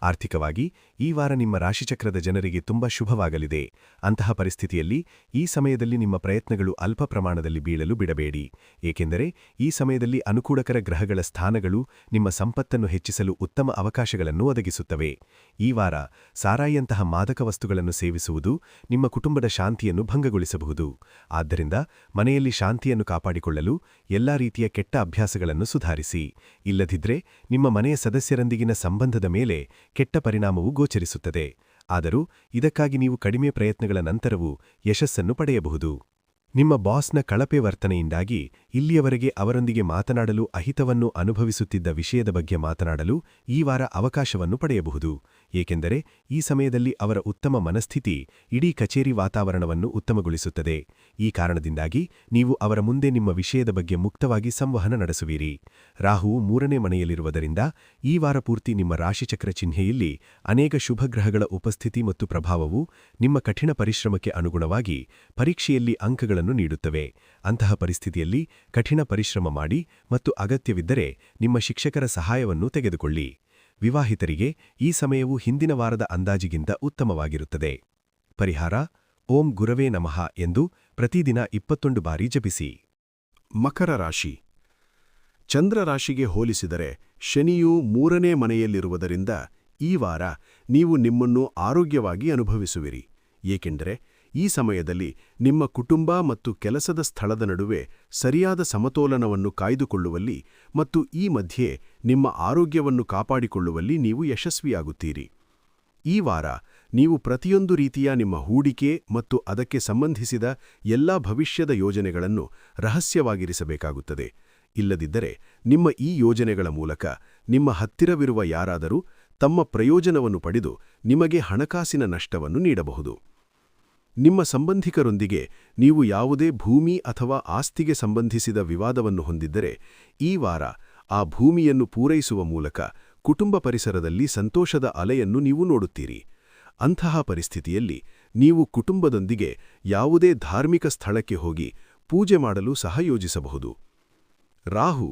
ಆರ್ಥಿಕವಾಗಿ ಈ ವಾರ ನಿಮ್ಮ ರಾಶಿಚಕ್ರದ ಜನರಿಗೆ ತುಂಬಾ ಶುಭವಾಗಲಿದೆ. ಅಂತಹ ಪರಿಸ್ಥಿತಿಯಲ್ಲಿ ಈ ಸಮಯದಲ್ಲಿ ನಿಮ್ಮ ಪ್ರಯತ್ನಗಳು ಅಲ್ಪ ಪ್ರಮಾಣದಲ್ಲಿ ಬೀಳಲು ಬಿಡಬೇಡಿ. ಏಕೆಂದರೆ ಈ ಸಮಯದಲ್ಲಿ ಅನುಕೂಲಕರ ಗ್ರಹಗಳ ಸ್ಥಾನಗಳು ನಿಮ್ಮ ಸಂಪತ್ತನ್ನು ಹೆಚ್ಚಿಸಲು ಉತ್ತಮ ಅವಕಾಶಗಳನ್ನು ಒದಗಿಸುತ್ತವೆ. ಈ ವಾರ ಸಾರಾಯಿಯಂತಹ ಮಾದಕ ವಸ್ತುಗಳನ್ನು ಸೇವಿಸುವುದು ನಿಮ್ಮ ಕುಟುಂಬದ ಶಾಂತಿಯನ್ನು ಭಂಗಗೊಳಿಸಬಹುದು. ಆದ್ದರಿಂದ ಮನೆಯಲ್ಲಿ ಶಾಂತಿಯನ್ನು ಕಾಪಾಡಿಕೊಳ್ಳಲು ಎಲ್ಲಾ ರೀತಿಯ ಕೆಟ್ಟ ಅಭ್ಯಾಸಗಳನ್ನು ಸುಧಾರಿಸಿ. ಇಲ್ಲದಿದ್ರೆ ನಿಮ್ಮ ಮನೆಯ ಸದಸ್ಯರೊಂದಿಗಿನ ಸಂಬಂಧದ ಮೇಲೆ ಕೆಟ್ಟ ಪರಿಣಾಮವು ಗೋಚರಿಸುತ್ತದೆ. ಆದರೂ ಇದಕ್ಕಾಗಿ ನೀವು ಕಡಿಮೆ ಪ್ರಯತ್ನಗಳ ನಂತರವೂ ಯಶಸ್ಸನ್ನು ಪಡೆಯಬಹುದು. ನಿಮ್ಮ ಬಾಸ್ನ ಕಳಪೆ ವರ್ತನೆಯಿಂದಾಗಿ ಇಲ್ಲಿಯವರೆಗೆ ಅವರೊಂದಿಗೆ ಮಾತನಾಡಲು ಅಹಿತವನ್ನು ಅನುಭವಿಸುತ್ತಿದ್ದ ವಿಷಯದ ಬಗ್ಗೆ ಮಾತನಾಡಲು ಈ ವಾರ ಅವಕಾಶವನ್ನು ಪಡೆಯಬಹುದು. ಏಕೆಂದರೆ ಈ ಸಮಯದಲ್ಲಿ ಅವರ ಉತ್ತಮ ಮನಸ್ಥಿತಿ ಇಡೀ ಕಚೇರಿ ವಾತಾವರಣವನ್ನು ಉತ್ತಮಗೊಳಿಸುತ್ತದೆ. ಈ ಕಾರಣದಿಂದಾಗಿ ನೀವು ಅವರ ಮುಂದೆ ನಿಮ್ಮ ವಿಷಯದ ಬಗ್ಗೆ ಮುಕ್ತವಾಗಿ ಸಂವಹನ ನಡೆಸುವಿರಿ. ರಾಹುವು ಮೂರನೇ ಮನೆಯಲ್ಲಿರುವುದರಿಂದ ಈ ವಾರ ಪೂರ್ತಿ ನಿಮ್ಮ ರಾಶಿಚಕ್ರ ಚಿಹ್ನೆಯಲ್ಲಿ ಅನೇಕ ಶುಭಗ್ರಹಗಳ ಉಪಸ್ಥಿತಿ ಮತ್ತು ಪ್ರಭಾವವು ನಿಮ್ಮ ಕಠಿಣ ಪರಿಶ್ರಮಕ್ಕೆ ಅನುಗುಣವಾಗಿ ಪರೀಕ್ಷೆಯಲ್ಲಿ ಅಂಕಗಳನ್ನು ನೀಡುತ್ತವೆ. ಅಂತಹ ಪರಿಸ್ಥಿತಿಯಲ್ಲಿ ಕಠಿಣ ಪರಿಶ್ರಮ ಮಾಡಿ ಮತ್ತು ಅಗತ್ಯವಿದ್ದರೆ ನಿಮ್ಮ ಶಿಕ್ಷಕರ ಸಹಾಯವನ್ನು ತೆಗೆದುಕೊಳ್ಳಿ. ವಿವಾಹಿತರಿಗೆ ಈ ಸಮಯವು ಹಿಂದಿನ ವಾರದ ಅಂದಾಜಿಗಿಂತ ಉತ್ತಮವಾಗಿರುತ್ತದೆ. ಪರಿಹಾರ, ಓಂ ಗುರವೇ ನಮಃ ಎಂದು ಪ್ರತಿದಿನ ಇಪ್ಪತ್ತೊಂದು ಬಾರಿ ಜಪಿಸಿ. ಮಕರ ರಾಶಿ. ಚಂದ್ರ ರಾಶಿಗೆ ಹೋಲಿಸಿದರೆ ಶನಿಯು ಮೂರನೇ ಮನೆಯಲ್ಲಿರುವುದರಿಂದ ಈ ವಾರ ನೀವು ನಿಮ್ಮನ್ನು ಆರೋಗ್ಯವಾಗಿ ಅನುಭವಿಸುವಿರಿ. ಏಕೆಂದರೆ ಈ ಸಮಯದಲ್ಲಿ ನಿಮ್ಮ ಕುಟುಂಬ ಮತ್ತು ಕೆಲಸದ ಸ್ಥಳದ ನಡುವೆ ಸರಿಯಾದ ಸಮತೋಲನವನ್ನು ಕಾಯ್ದುಕೊಳ್ಳುವಲ್ಲಿ ಮತ್ತು ಈ ಮಧ್ಯೆ ನಿಮ್ಮ ಆರೋಗ್ಯವನ್ನು ಕಾಪಾಡಿಕೊಳ್ಳುವಲ್ಲಿ ನೀವು ಯಶಸ್ವಿಯಾಗುತ್ತೀರಿ. ಈ ವಾರ ನೀವು ಪ್ರತಿಯೊಂದು ರೀತಿಯ ನಿಮ್ಮ ಹೂಡಿಕೆ ಮತ್ತು ಅದಕ್ಕೆ ಸಂಬಂಧಿಸಿದ ಎಲ್ಲಾ ಭವಿಷ್ಯದ ಯೋಜನೆಗಳನ್ನು ರಹಸ್ಯವಾಗಿರಿಸಬೇಕಾಗುತ್ತದೆ. ಇಲ್ಲದಿದ್ದರೆ ನಿಮ್ಮ ಈ ಯೋಜನೆಗಳ ಮೂಲಕ ನಿಮ್ಮ ಹತ್ತಿರವಿರುವ ಯಾರಾದರೂ ತಮ್ಮ ಪ್ರಯೋಜನವನ್ನು ಪಡೆದು ನಿಮಗೆ ಹಣಕಾಸಿನ ನಷ್ಟವನ್ನು ನೀಡಬಹುದು. ನಿಮ್ಮ ಸಂಬಂಧಿಕರೊಂದಿಗೆ ನೀವು ಯಾವುದೇ ಭೂಮಿ ಅಥವಾ ಆಸ್ತಿಗೆ ಸಂಬಂಧಿಸಿದ ವಿವಾದವನ್ನು ಹೊಂದಿದ್ದರೆ, ಈ ವಾರ ಆ ಭೂಮಿಯನ್ನು ಪೂರೈಸುವ ಮೂಲಕ ಕುಟುಂಬ ಪರಿಸರದಲ್ಲಿ ಸಂತೋಷದ ಅಲೆಯನ್ನು ನೀವು ನೋಡುತ್ತೀರಿ. ಅಂತಹ ಪರಿಸ್ಥಿತಿಯಲ್ಲಿ ನೀವು ಕುಟುಂಬದೊಂದಿಗೆ ಯಾವುದೇ ಧಾರ್ಮಿಕ ಸ್ಥಳಕ್ಕೆ ಹೋಗಿ ಪೂಜೆ ಮಾಡಲು ಸಹ ಯೋಜಿಸಬಹುದು. ರಾಹು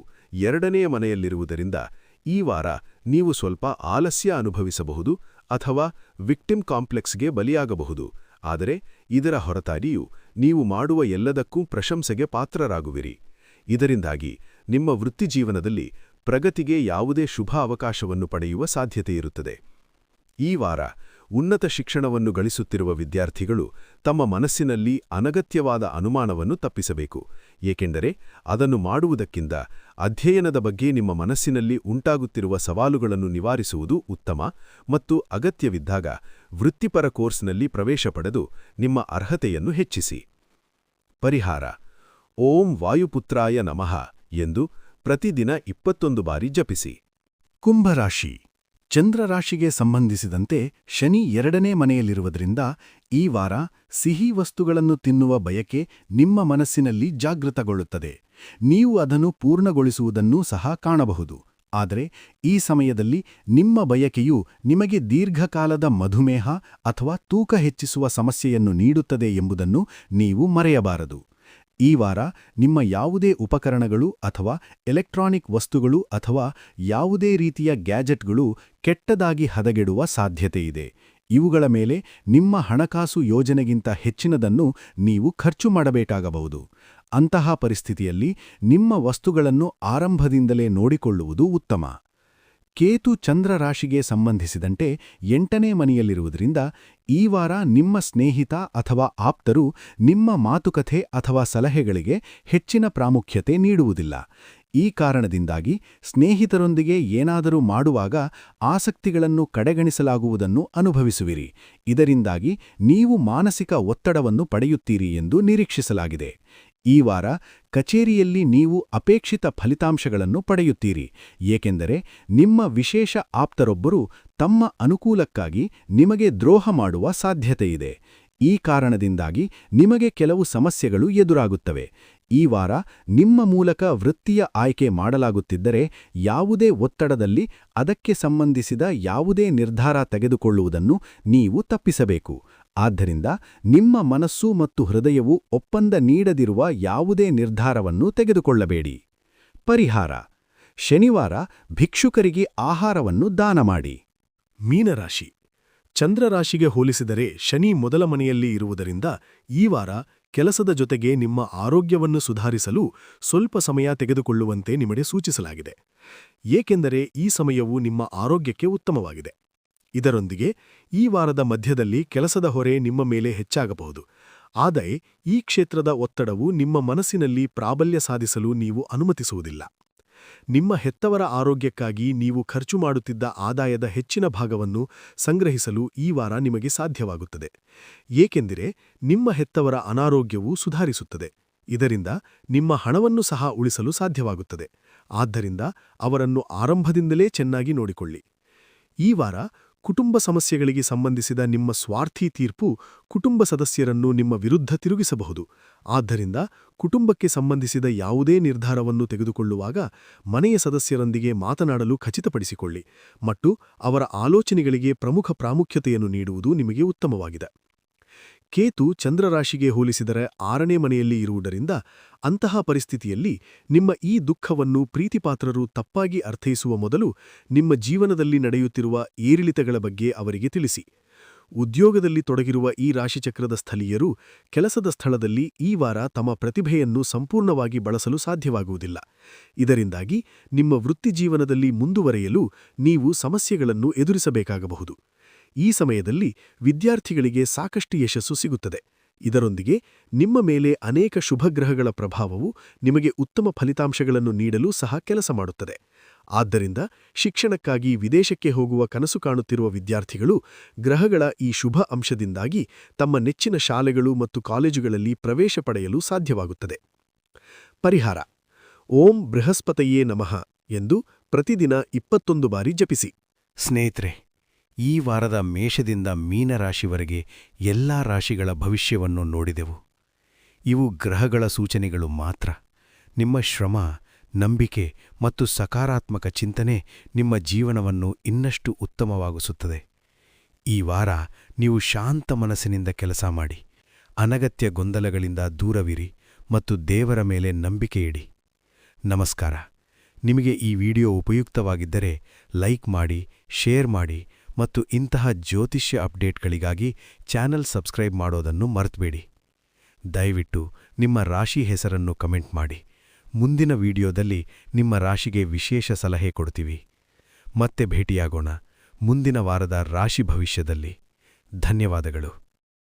ಎರಡನೆಯ ಮನೆಯಲ್ಲಿರುವುದರಿಂದ ಈ ವಾರ ನೀವು ಸ್ವಲ್ಪ ಆಲಸ್ಯ ಅನುಭವಿಸಬಹುದು ಅಥವಾ ವಿಕ್ಟಿಮ್ ಕಾಂಪ್ಲೆಕ್ಸ್ಗೆ ಬಲಿಯಾಗಬಹುದು. ಆದರೆ ಇದರ ಹೊರತಾಗಿಯೂ ನೀವು ಮಾಡುವ ಎಲ್ಲದಕ್ಕೂ ಪ್ರಶಂಸೆಗೆ ಪಾತ್ರರಾಗುವಿರಿ. ಇದರಿಂದಾಗಿ ನಿಮ್ಮ ವೃತ್ತಿಜೀವನದಲ್ಲಿ ಪ್ರಗತಿಗೆ ಯಾವುದೇ ಶುಭ ಅವಕಾಶವನ್ನು ಪಡೆಯುವ ಸಾಧ್ಯತೆಯಿರುತ್ತದೆ. ಈ ವಾರ ಉನ್ನತ ಶಿಕ್ಷಣವನ್ನು ಗಳಿಸುತ್ತಿರುವ ವಿದ್ಯಾರ್ಥಿಗಳು ತಮ್ಮ ಮನಸ್ಸಿನಲ್ಲಿ ಅನಗತ್ಯವಾದ ಅನುಮಾನವನ್ನು ತಪ್ಪಿಸಬೇಕು. ಏಕೆಂದರೆ ಅದನ್ನು ಮಾಡುವುದಕ್ಕಿಂತ ಅಧ್ಯಯನದ ಬಗ್ಗೆ ನಿಮ್ಮ ಮನಸ್ಸಿನಲ್ಲಿ ಉಂಟಾಗುತ್ತಿರುವ ಸವಾಲುಗಳನ್ನು ನಿವಾರಿಸುವುದು ಉತ್ತಮ ಮತ್ತು ಅಗತ್ಯವಿದ್ದಾಗ ವೃತ್ತಿಪರ ಕೋರ್ಸ್ನಲ್ಲಿ ಪ್ರವೇಶ ಪಡೆದು ನಿಮ್ಮ ಅರ್ಹತೆಯನ್ನು ಹೆಚ್ಚಿಸಿ. ಪರಿಹಾರ. ಓಂ ವಾಯುಪುತ್ರಾಯ ನಮಃ ಎಂದು ಪ್ರತಿದಿನ ಇಪ್ಪತ್ತೊಂದು ಬಾರಿ ಜಪಿಸಿ. ಕುಂಭರಾಶಿ. ಚಂದ್ರರಾಶಿಗೆ ಸಂಬಂಧಿಸಿದಂತೆ ಶನಿ ಎರಡನೇ ಮನೆಯಲ್ಲಿರುವುದರಿಂದ ಈ ವಾರ ಸಿಹಿ ವಸ್ತುಗಳನ್ನು ತಿನ್ನುವ ಬಯಕೆ ನಿಮ್ಮ ಮನಸ್ಸಿನಲ್ಲಿ ಜಾಗೃತಗೊಳ್ಳುತ್ತದೆ. ನೀವು ಅದನ್ನು ಪೂರ್ಣಗೊಳಿಸುವುದನ್ನೂ ಸಹ ಕಾಣಬಹುದು. ಆದರೆ ಈ ಸಮಯದಲ್ಲಿ ನಿಮ್ಮ ಬಯಕೆಯು ನಿಮಗೆ ದೀರ್ಘಕಾಲದ ಮಧುಮೇಹ ಅಥವಾ ತೂಕ ಹೆಚ್ಚಿಸುವ ಸಮಸ್ಯೆಯನ್ನು ನೀಡುತ್ತದೆ ಎಂಬುದನ್ನು ನೀವು ಮರೆಯಬಾರದು. ಈ ವಾರ ನಿಮ್ಮ ಯಾವುದೇ ಉಪಕರಣಗಳು ಅಥವಾ ಎಲೆಕ್ಟ್ರಾನಿಕ್ ವಸ್ತುಗಳು ಅಥವಾ ಯಾವುದೇ ರೀತಿಯ ಗ್ಯಾಜೆಟ್ಗಳು ಕೆಟ್ಟದಾಗಿ ಹದಗೆಡುವ ಸಾಧ್ಯತೆಯಿದೆ. ಇವುಗಳ ಮೇಲೆ ನಿಮ್ಮ ಹಣಕಾಸು ಯೋಜನೆಗಿಂತ ಹೆಚ್ಚಿನದನ್ನು ನೀವು ಖರ್ಚು ಮಾಡಬೇಕಾಗಬಹುದು. ಅಂತಹ ಪರಿಸ್ಥಿತಿಯಲ್ಲಿ ನಿಮ್ಮ ವಸ್ತುಗಳನ್ನು ಆರಂಭದಿಂದಲೇ ನೋಡಿಕೊಳ್ಳುವುದು ಉತ್ತಮ. ಕೇತು ಚಂದ್ರ ರಾಶಿಗೆ ಸಂಬಂಧಿಸಿದಂತೆ ಎಂಟನೇ ಮನೆಯಲ್ಲಿರುವುದರಿಂದ ಈ ವಾರ ನಿಮ್ಮ ಸ್ನೇಹಿತ ಅಥವಾ ಆಪ್ತರು ನಿಮ್ಮ ಮಾತುಕತೆ ಅಥವಾ ಸಲಹೆಗಳಿಗೆ ಹೆಚ್ಚಿನ ಪ್ರಾಮುಖ್ಯತೆ ನೀಡುವುದಿಲ್ಲ. ಈ ಕಾರಣದಿಂದಾಗಿ ಸ್ನೇಹಿತರೊಂದಿಗೆ ಏನಾದರೂ ಮಾಡುವಾಗ ಆಸಕ್ತಿಗಳನ್ನು ಕಡೆಗಣಿಸಲಾಗುವುದನ್ನು ಅನುಭವಿಸುವಿರಿ. ಇದರಿಂದಾಗಿ ನೀವು ಮಾನಸಿಕ ಒತ್ತಡವನ್ನು ಪಡೆಯುತ್ತೀರಿ ಎಂದು ನಿರೀಕ್ಷಿಸಲಾಗಿದೆ. ಈ ವಾರ ಕಚೇರಿಯಲ್ಲಿ ನೀವು ಅಪೇಕ್ಷಿತ ಫಲಿತಾಂಶಗಳನ್ನು ಪಡೆಯುತ್ತೀರಿ, ಏಕೆಂದರೆ ನಿಮ್ಮ ವಿಶೇಷ ಆಪ್ತರೊಬ್ಬರು ತಮ್ಮ ಅನುಕೂಲಕ್ಕಾಗಿ ನಿಮಗೆ ದ್ರೋಹ ಮಾಡುವ ಸಾಧ್ಯತೆಯಿದೆ. ಈ ಕಾರಣದಿಂದಾಗಿ ನಿಮಗೆ ಕೆಲವು ಸಮಸ್ಯೆಗಳು ಎದುರಾಗುತ್ತವೆ. ಈ ವಾರ ನಿಮ್ಮ ಮೂಲಕ ವೃತ್ತಿಯ ಆಯ್ಕೆ ಮಾಡಲಾಗುತ್ತಿದ್ದರೆ ಯಾವುದೇ ಒತ್ತಡದಲ್ಲಿ ಅದಕ್ಕೆ ಸಂಬಂಧಿಸಿದ ಯಾವುದೇ ನಿರ್ಧಾರ ತೆಗೆದುಕೊಳ್ಳುವುದನ್ನು ನೀವು ತಪ್ಪಿಸಬೇಕು. ಆದ್ದರಿಂದ ನಿಮ್ಮ ಮನಸ್ಸು ಮತ್ತು ಹೃದಯವು ಒಪ್ಪಂದ ನೀಡದಿರುವ ಯಾವುದೇ ನಿರ್ಧಾರವನ್ನು ತೆಗೆದುಕೊಳ್ಳಬೇಡಿ. ಪರಿಹಾರ, ಶನಿವಾರ ಭಿಕ್ಷುಕರಿಗೆ ಆಹಾರವನ್ನು ದಾನ ಮಾಡಿ. ಮೀನರಾಶಿ, ಚಂದ್ರರಾಶಿಗೆ ಹೋಲಿಸಿದರೆ ಶನಿ ಮೊದಲ ಮನೆಯಲ್ಲಿ ಇರುವುದರಿಂದ ಈ ವಾರ ಕೆಲಸದ ಜೊತೆಗೆ ನಿಮ್ಮ ಆರೋಗ್ಯವನ್ನು ಸುಧಾರಿಸಲು ಸ್ವಲ್ಪ ಸಮಯ ತೆಗೆದುಕೊಳ್ಳುವಂತೆ ನಿಮಗೆ ಸೂಚಿಸಲಾಗಿದೆ. ಏಕೆಂದರೆ ಈ ಸಮಯವು ನಿಮ್ಮ ಆರೋಗ್ಯಕ್ಕೆ ಉತ್ತಮವಾಗಿದೆ. ಇದರೊಂದಿಗೆ ಈ ವಾರದ ಮಧ್ಯದಲ್ಲಿ ಕೆಲಸದ ಹೊರೆ ನಿಮ್ಮ ಮೇಲೆ ಹೆಚ್ಚಾಗಬಹುದು. ಆದರೆ ಈ ಕ್ಷೇತ್ರದ ಒತ್ತಡವು ನಿಮ್ಮ ಮನಸ್ಸಿನಲ್ಲಿ ಪ್ರಾಬಲ್ಯ ಸಾಧಿಸಲು ನೀವು ಅನುಮತಿಸುವುದಿಲ್ಲ. ನಿಮ್ಮ ಹೆತ್ತವರ ಆರೋಗ್ಯಕ್ಕಾಗಿ ನೀವು ಖರ್ಚು ಮಾಡುತ್ತಿದ್ದ ಆದಾಯದ ಹೆಚ್ಚಿನ ಭಾಗವನ್ನು ಸಂಗ್ರಹಿಸಲು ಈ ವಾರ ನಿಮಗೆ ಸಾಧ್ಯವಾಗುತ್ತದೆ. ಏಕೆಂದರೆ ನಿಮ್ಮ ಹೆತ್ತವರ ಅನಾರೋಗ್ಯವು ಸುಧಾರಿಸುತ್ತದೆ. ಇದರಿಂದ ನಿಮ್ಮ ಹಣವನ್ನು ಸಹ ಉಳಿಸಲು ಸಾಧ್ಯವಾಗುತ್ತದೆ. ಆದ್ದರಿಂದ ಅವರನ್ನು ಆರಂಭದಿಂದಲೇ ಚೆನ್ನಾಗಿ ನೋಡಿಕೊಳ್ಳಿ. ಈ ವಾರ ಕುಟುಂಬ ಸಮಸ್ಯೆಗಳಿಗೆ ಸಂಬಂಧಿಸಿದ ನಿಮ್ಮ ಸ್ವಾರ್ಥಿ ತೀರ್ಪು ಕುಟುಂಬ ಸದಸ್ಯರನ್ನು ನಿಮ್ಮ ವಿರುದ್ಧ ತಿರುಗಿಸಬಹುದು. ಆದ್ದರಿಂದ ಕುಟುಂಬಕ್ಕೆ ಸಂಬಂಧಿಸಿದ ಯಾವುದೇ ನಿರ್ಧಾರವನ್ನು ತೆಗೆದುಕೊಳ್ಳುವಾಗ ಮನೆಯ ಸದಸ್ಯರೊಂದಿಗೆ ಮಾತನಾಡಲು ಖಚಿತಪಡಿಸಿಕೊಳ್ಳಿ. ಮತ್ತು ಅವರ ಆಲೋಚನೆಗಳಿಗೆ ಪ್ರಮುಖ ಪ್ರಾಮುಖ್ಯತೆಯನ್ನು ನೀಡುವುದು ನಿಮಗೆ ಉತ್ತಮವಾಗಿದೆ. ಕೇತು ಚಂದ್ರರಾಶಿಗೆ ಹೋಲಿಸಿದರೆ ಆರನೇ ಮನೆಯಲ್ಲಿ ಇರುವುದರಿಂದ ಅಂತಹ ಪರಿಸ್ಥಿತಿಯಲ್ಲಿ ನಿಮ್ಮ ಈ ದುಃಖವನ್ನು ಪ್ರೀತಿಪಾತ್ರರು ತಪ್ಪಾಗಿ ಅರ್ಥೈಸುವ ಮೊದಲು ನಿಮ್ಮ ಜೀವನದಲ್ಲಿ ನಡೆಯುತ್ತಿರುವ ಏರಿಳಿತಗಳ ಬಗ್ಗೆ ಅವರಿಗೆ ತಿಳಿಸಿ. ಉದ್ಯೋಗದಲ್ಲಿ ತೊಡಗಿರುವ ಈ ರಾಶಿಚಕ್ರದ ಸ್ಥಳೀಯರು ಕೆಲಸದ ಸ್ಥಳದಲ್ಲಿ ಈ ವಾರ ತಮ್ಮ ಪ್ರತಿಭೆಯನ್ನು ಸಂಪೂರ್ಣವಾಗಿ ಬಳಸಲು ಸಾಧ್ಯವಾಗುವುದಿಲ್ಲ. ಇದರಿಂದಾಗಿ ನಿಮ್ಮ ವೃತ್ತಿಜೀವನದಲ್ಲಿ ಮುಂದುವರೆಯಲು ನೀವು ಸಮಸ್ಯೆಗಳನ್ನು ಎದುರಿಸಬೇಕಾಗಬಹುದು. ಈ ಸಮಯದಲ್ಲಿ ವಿದ್ಯಾರ್ಥಿಗಳಿಗೆ ಸಾಕಷ್ಟು ಯಶಸ್ಸು ಸಿಗುತ್ತದೆ. ಇದರೊಂದಿಗೆ ನಿಮ್ಮ ಮೇಲೆ ಅನೇಕ ಶುಭಗ್ರಹಗಳ ಪ್ರಭಾವವು ನಿಮಗೆ ಉತ್ತಮ ಫಲಿತಾಂಶಗಳನ್ನು ನೀಡಲು ಸಹ ಕೆಲಸ ಮಾಡುತ್ತದೆ. ಆದ್ದರಿಂದ ಶಿಕ್ಷಣಕ್ಕಾಗಿ ವಿದೇಶಕ್ಕೆ ಹೋಗುವ ಕನಸು ಕಾಣುತ್ತಿರುವ ವಿದ್ಯಾರ್ಥಿಗಳು ಗ್ರಹಗಳ ಈ ಶುಭ ಅಂಶದಿಂದಾಗಿ ತಮ್ಮ ನೆಚ್ಚಿನ ಶಾಲೆಗಳು ಮತ್ತು ಕಾಲೇಜುಗಳಲ್ಲಿ ಪ್ರವೇಶ ಪಡೆಯಲು ಸಾಧ್ಯವಾಗುತ್ತದೆ. ಪರಿಹಾರ. ಓಂ ಬೃಹಸ್ಪತಯೇ ನಮಃ ಎಂದು ಪ್ರತಿದಿನ ಇಪ್ಪತ್ತೊಂದು ಬಾರಿ ಜಪಿಸಿ. ಸ್ನೇಹಿತರೆ ಈ ವಾರದ ಮೇಷದಿಂದ ಮೀನರಾಶಿವರೆಗೆ ಎಲ್ಲಾ ರಾಶಿಗಳ ಭವಿಷ್ಯವನ್ನು ನೋಡಿದೆವು. ಇವು ಗ್ರಹಗಳ ಸೂಚನೆಗಳು ಮಾತ್ರ. ನಿಮ್ಮ ಶ್ರಮ, ನಂಬಿಕೆ ಮತ್ತು ಸಕಾರಾತ್ಮಕ ಚಿಂತನೆ ನಿಮ್ಮ ಜೀವನವನ್ನು ಇನ್ನಷ್ಟು ಉತ್ತಮವಾಗಿಸುತ್ತದೆ. ಈ ವಾರ ನೀವು ಶಾಂತ ಮನಸ್ಸಿನಿಂದ ಕೆಲಸ ಮಾಡಿ. ಅನಗತ್ಯ ಗೊಂದಲಗಳಿಂದ ದೂರವಿರಿ ಮತ್ತು ದೇವರ ಮೇಲೆ ನಂಬಿಕೆ ಇಡಿ. ನಮಸ್ಕಾರ. ನಿಮಗೆ ಈ ವಿಡಿಯೋ ಉಪಯುಕ್ತವಾಗಿದ್ದರೆ ಲೈಕ್ ಮಾಡಿ, ಶೇರ್ ಮಾಡಿ ಮತ್ತು ಇಂತಹ ಜ್ಯೋತಿಷ್ಯ ಅಪ್ಡೇಟ್ಗಳಿಗಾಗಿ ಚಾನೆಲ್ ಸಬ್ಸ್ಕ್ರೈಬ್ ಮಾಡೋದನ್ನು ಮರೆತಬೇಡಿ. ದಯವಿಟ್ಟು ನಿಮ್ಮ ರಾಶಿ ಹೆಸರನ್ನು ಕಮೆಂಟ್ ಮಾಡಿ. ಮುಂದಿನ ವಿಡಿಯೋದಲ್ಲಿ ನಿಮ್ಮ ರಾಶಿಗೆ ವಿಶೇಷ ಸಲಹೆ ಕೊಡ್ತೀವಿ. ಮತ್ತೆ ಭೇಟಿಯಾಗೋಣ. ಮುಂದಿನ ವಾರದ ರಾಶಿ ಭವಿಷ್ಯದಲ್ಲಿ. ಧನ್ಯವಾದಗಳು.